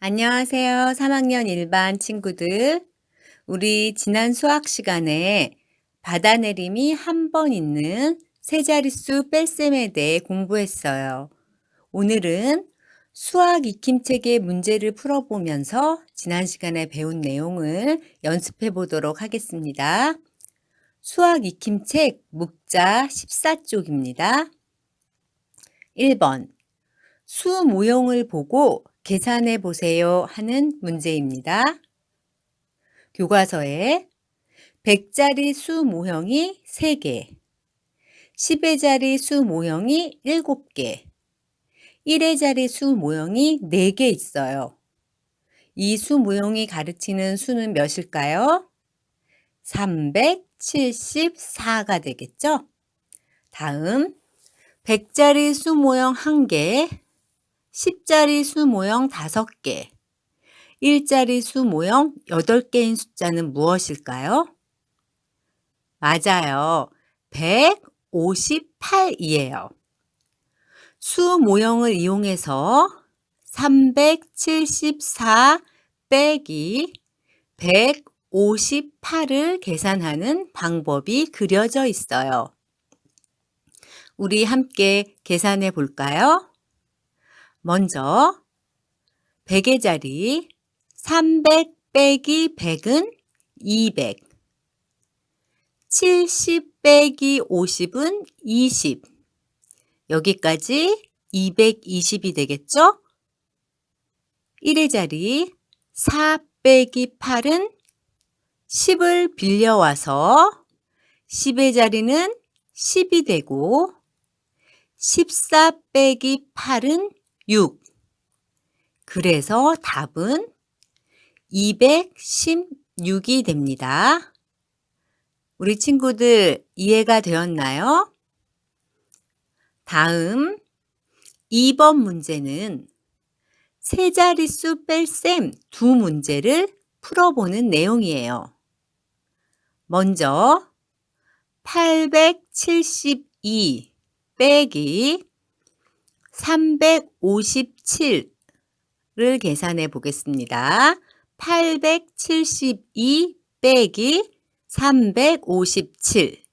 안녕하세요. 3학년 일반 친구들. 우리 지난 수학 시간에 받아내림이 한 번 있는 세 자릿수 뺄셈에 대해 공부했어요. 오늘은 수학 익힘책의 문제를 풀어보면서 지난 시간에 배운 내용을 연습해 보도록 하겠습니다. 수학 익힘책 묵자 14쪽입니다. 1번 수 모형을 보고 계산해 보세요 하는 문제입니다. 교과서에 100자리 수 모형이 3개, 10회자리 수 모형이 7개, 1회자리 수 모형이 4개 있어요. 이 수 모형이 가르치는 수는 몇일까요? 374가 되겠죠? 다음 100자리 수 모형 1개, 10자리 수 모형 5개, 1자리 수 모형 8개인 숫자는 무엇일까요? 맞아요. 158이에요. 수 모형을 이용해서 374 빼기 158을 계산하는 방법이 그려져 있어요. 우리 함께 계산해 볼까요? 먼저 100의 자리 300 빼기 100은 200 70 빼기 50은 20 여기까지 220이 되겠죠? 1의 자리 4 빼기 8은 10을 빌려와서 10의 자리는 10이 되고 14 빼기 8은 6. 그래서 답은 216이 됩니다. 우리 친구들 이해가 되었나요? 다음 2번 문제는 세 자릿수 뺄셈 두 문제를 풀어보는 내용이에요. 먼저 872 빼기 357을 계산해 보겠습니다. 872 빼기 357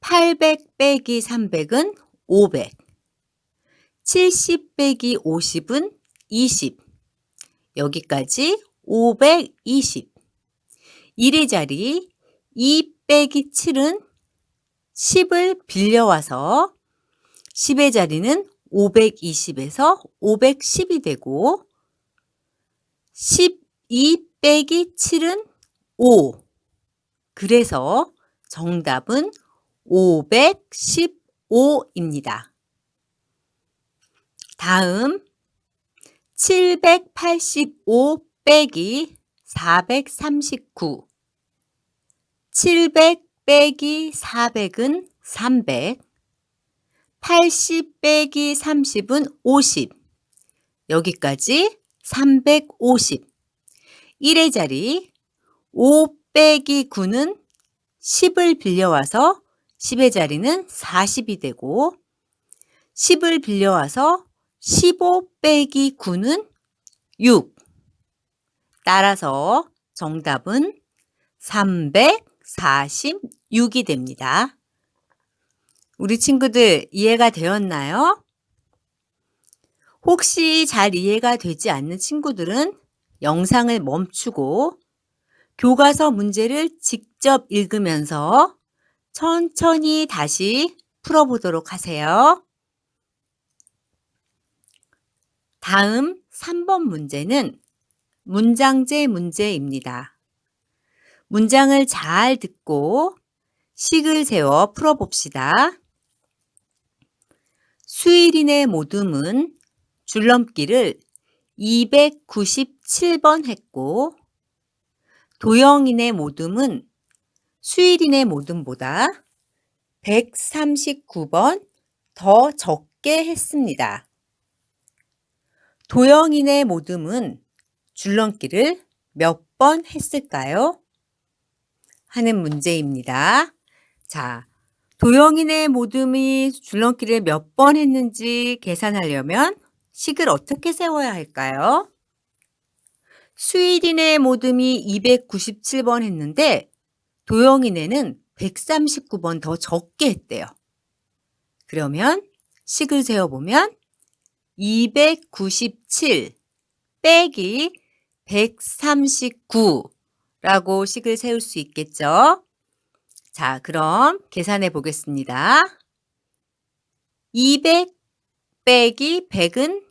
800 빼기 300은 500 70 빼기 50은 20 여기까지 520 1의 자리 2 빼기 7은 10을 빌려와서 10의 자리는 520에서 510이 되고 12 빼기 7은 5. 그래서 정답은 515입니다. 다음 785 빼기 439 700 빼기 400은 300 80 빼기 30은 50. 여기까지 350. 1의 자리 5 빼기 9는 10을 빌려와서 10의 자리는 40이 되고 10을 빌려와서 15 빼기 9는 6. 따라서 정답은 346이 됩니다. 우리 친구들 이해가 되었나요? 혹시 잘 이해가 되지 않는 친구들은 영상을 멈추고 교과서 문제를 직접 읽으면서 천천히 다시 풀어보도록 하세요. 다음 3번 문제는 문장제 문제입니다. 문장을 잘 듣고 식을 세워 풀어봅시다. 수일인의 모둠은 줄넘기를 297번 했고 도영인의 모둠은 수일인의 모둠보다 139번 더 적게 했습니다. 도영인의 모둠은 줄넘기를 몇 번 했을까요? 하는 문제입니다. 자, 도영인의 모둠이 줄넘기를 몇 번 했는지 계산하려면 식을 어떻게 세워야 할까요? 수일이네 모듬이 297번 했는데 도영이네는 139번 더 적게 했대요. 그러면 식을 세어보면 297 빼기 139라고 식을 세울 수 있겠죠? 자, 그럼 계산해 보겠습니다. 200 빼기 100은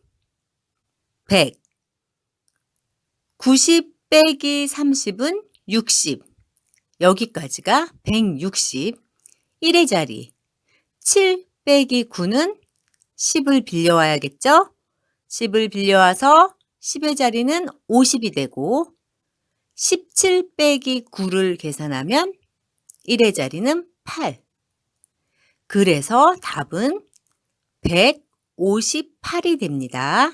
100. 90 빼기 30은 60. 여기까지가 160. 1의 자리. 7 빼기 9는 10을 빌려와야겠죠? 10을 빌려와서 10의 자리는 50이 되고 17 빼기 9를 계산하면 1의 자리는 8. 그래서 답은 158이 됩니다.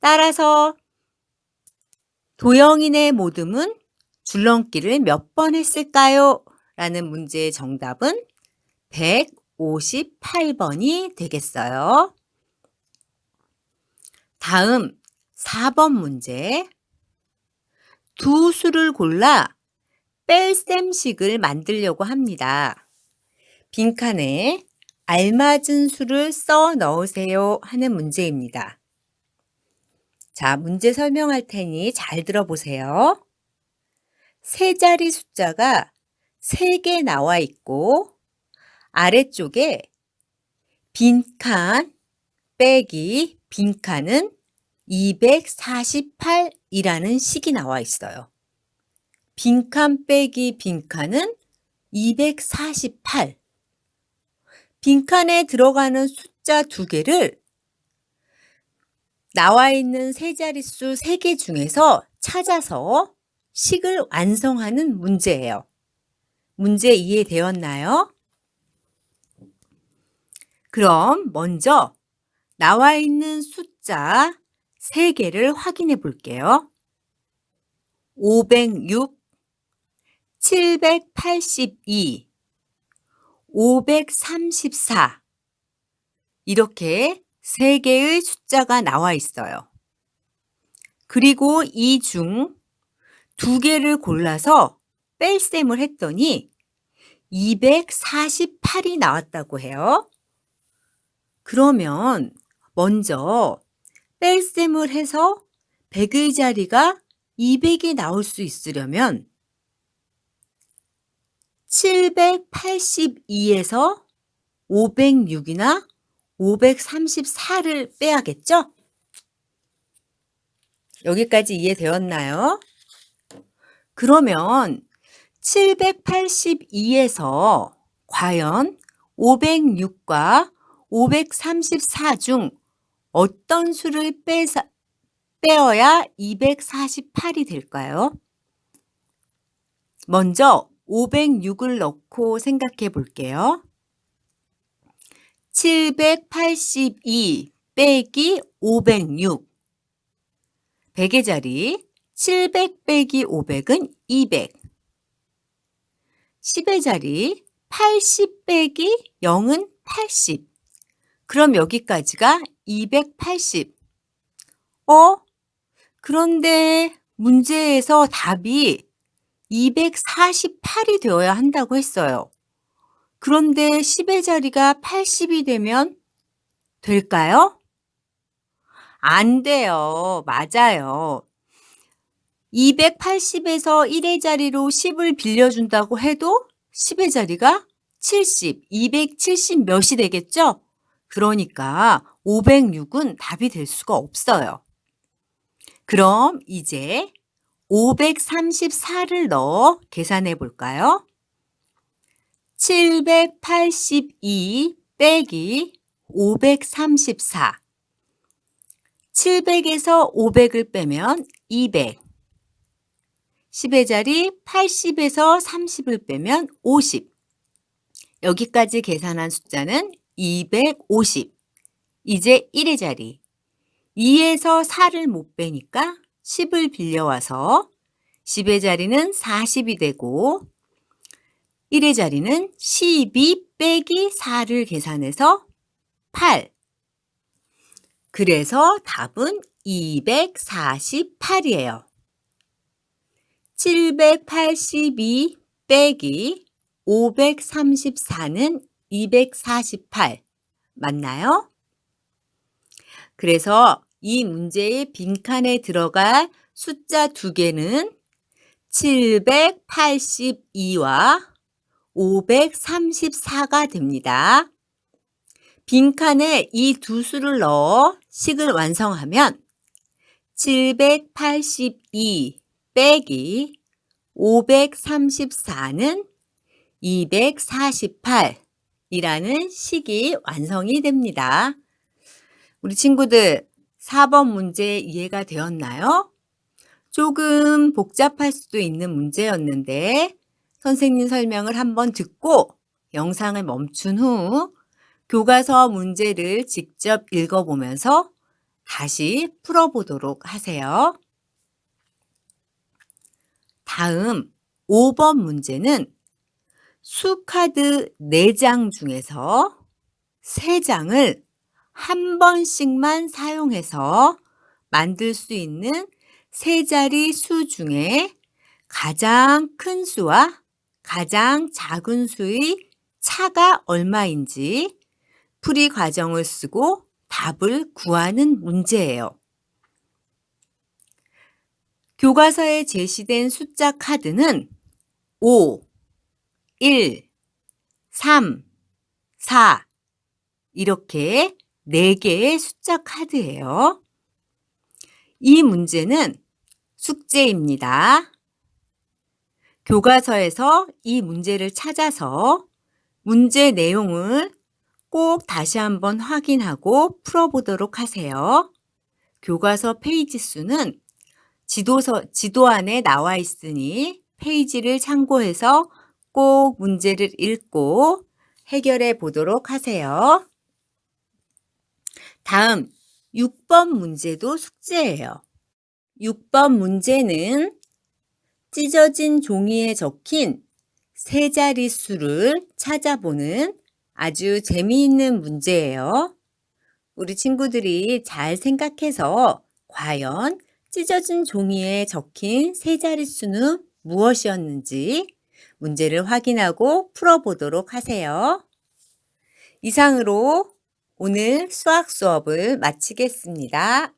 따라서 도영인의 모듬은 줄넘기를 몇 번 했을까요? 라는 문제의 정답은 158번이 되겠어요. 다음 4번 문제. 두 수를 골라 뺄셈식을 만들려고 합니다. 빈칸에 알맞은 수를 써 넣으세요 하는 문제입니다. 자, 문제 설명할 테니 잘 들어보세요. 세 자리 숫자가 3개 나와 있고 아래쪽에 빈칸 빼기 빈칸은 248이라는 식이 나와 있어요. 빈칸 빼기 빈칸은 248. 빈칸에 들어가는 숫자 두 개를 나와 있는 세 자릿수 세 개 중에서 찾아서 식을 완성하는 문제예요. 문제 이해되었나요? 그럼 먼저 나와 있는 숫자 3개를 확인해 볼게요. 506, 782, 534 이렇게 3개의 숫자가 나와 있어요. 그리고 이중 2개를 골라서 뺄셈을 했더니 248이 나왔다고 해요. 그러면 먼저 뺄셈을 해서 100의 자리가 200이 나올 수 있으려면 782에서 506이나 534를 빼야겠죠? 여기까지 이해되었나요? 그러면 782에서 과연 506과 534 중 어떤 수를 빼서, 빼어야 248이 될까요? 먼저 506을 넣고 생각해 볼게요. 782 빼기 506 100의 자리 700 빼기 500은 200 10의 자리 80 빼기 0은 80 그럼 여기까지가 280 어? 그런데 문제에서 답이 248이 되어야 한다고 했어요. 그런데 10의 자리가 80이 되면 될까요? 안 돼요. 맞아요. 280에서 1의 자리로 10을 빌려준다고 해도 10의 자리가 70, 270 몇이 되겠죠? 그러니까 506은 답이 될 수가 없어요. 그럼 이제 534를 넣어 계산해 볼까요? 782 빼기 534. 700에서 500을 빼면 200. 10의 자리 80에서 30을 빼면 50. 여기까지 계산한 숫자는 250. 이제 1의 자리. 2에서 4를 못 빼니까 10을 빌려와서 10의 자리는 40이 되고 1의 자리는 12 빼기 4를 계산해서 8. 그래서 답은 248이에요. 782 빼기 534는 248 맞나요? 그래서 이 문제의 빈칸에 들어갈 숫자 두 개는 782와 534가 됩니다. 빈칸에 이 두 수를 넣어 식을 완성하면 782 빼기 534는 248이라는 식이 완성이 됩니다. 우리 친구들 4번 문제 이해가 되었나요? 조금 복잡할 수도 있는 문제였는데 선생님 설명을 한번 듣고 영상을 멈춘 후 교과서 문제를 직접 읽어보면서 다시 풀어보도록 하세요. 다음 5번 문제는 수카드 4장 중에서 3장을 한 번씩만 사용해서 만들 수 있는 세 자리 수 중에 가장 큰 수와 가장 작은 수의 차가 얼마인지 풀이 과정을 쓰고 답을 구하는 문제예요. 교과서에 제시된 숫자 카드는 5, 1, 3, 4 이렇게 4개의 숫자 카드예요. 이 문제는 숙제입니다. 교과서에서 이 문제를 찾아서 문제 내용을 꼭 다시 한번 확인하고 풀어보도록 하세요. 교과서 페이지 수는 지도서, 지도 안에 나와 있으니 페이지를 참고해서 꼭 문제를 읽고 해결해 보도록 하세요. 다음 6번 문제도 숙제예요. 6번 문제는 찢어진 종이에 적힌 세 자리 수를 찾아보는 아주 재미있는 문제예요. 우리 친구들이 잘 생각해서 과연 찢어진 종이에 적힌 세 자리 수는 무엇이었는지 문제를 확인하고 풀어보도록 하세요. 이상으로 오늘 수학 수업을 마치겠습니다.